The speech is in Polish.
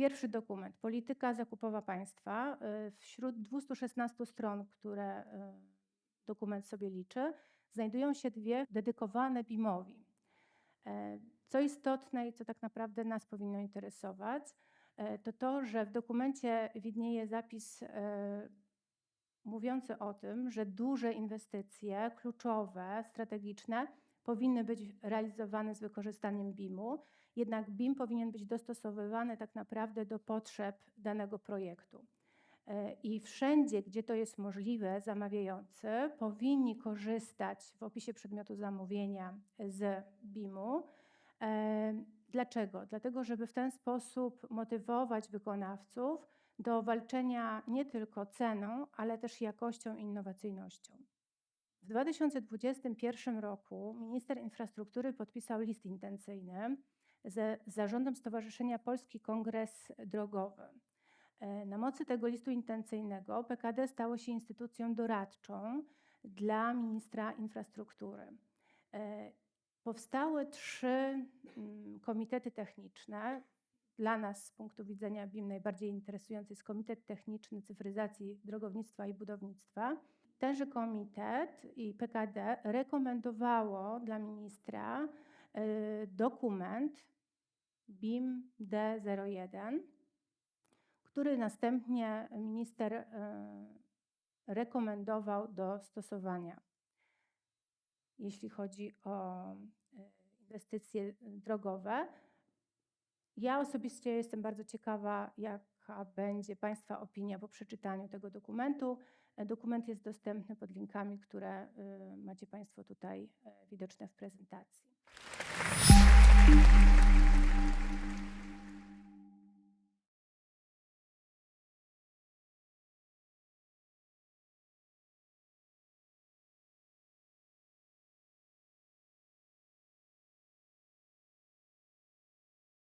Pierwszy dokument, polityka zakupowa państwa. Y, Wśród 216 stron, które y, dokument sobie liczy, znajdują się dwie dedykowane BIM-owi. E, Co istotne i co tak naprawdę nas powinno interesować, e, to to, że w dokumencie widnieje zapis e, mówiący o tym, że duże inwestycje kluczowe, strategiczne powinny być realizowane z wykorzystaniem BIM-u, jednak BIM powinien być dostosowywany tak naprawdę do potrzeb danego projektu. E, I wszędzie, gdzie to jest możliwe, zamawiający powinni korzystać w opisie przedmiotu zamówienia z BIM-u. E, Dlaczego? Dlatego, żeby w ten sposób motywować wykonawców do walczenia nie tylko ceną, ale też jakością i innowacyjnością. W 2021 roku minister infrastruktury podpisał list intencyjny ze zarządem Stowarzyszenia Polski Kongres Drogowy. E, Na mocy tego listu intencyjnego PKD stało się instytucją doradczą dla ministra infrastruktury. E, Powstały trzy mm, komitety techniczne. Dla nas z punktu widzenia BIM najbardziej interesujący jest Komitet Techniczny Cyfryzacji Drogownictwa i Budownictwa. Tenże komitet i PKD rekomendowało dla ministra e, dokument BIM D01, który następnie minister e, rekomendował do stosowania, jeśli chodzi o e, inwestycje drogowe. Ja osobiście jestem bardzo ciekawa, jaka będzie Państwa opinia po przeczytaniu tego dokumentu. Dokument jest dostępny pod linkami, które e, macie Państwo tutaj e, widoczne w prezentacji.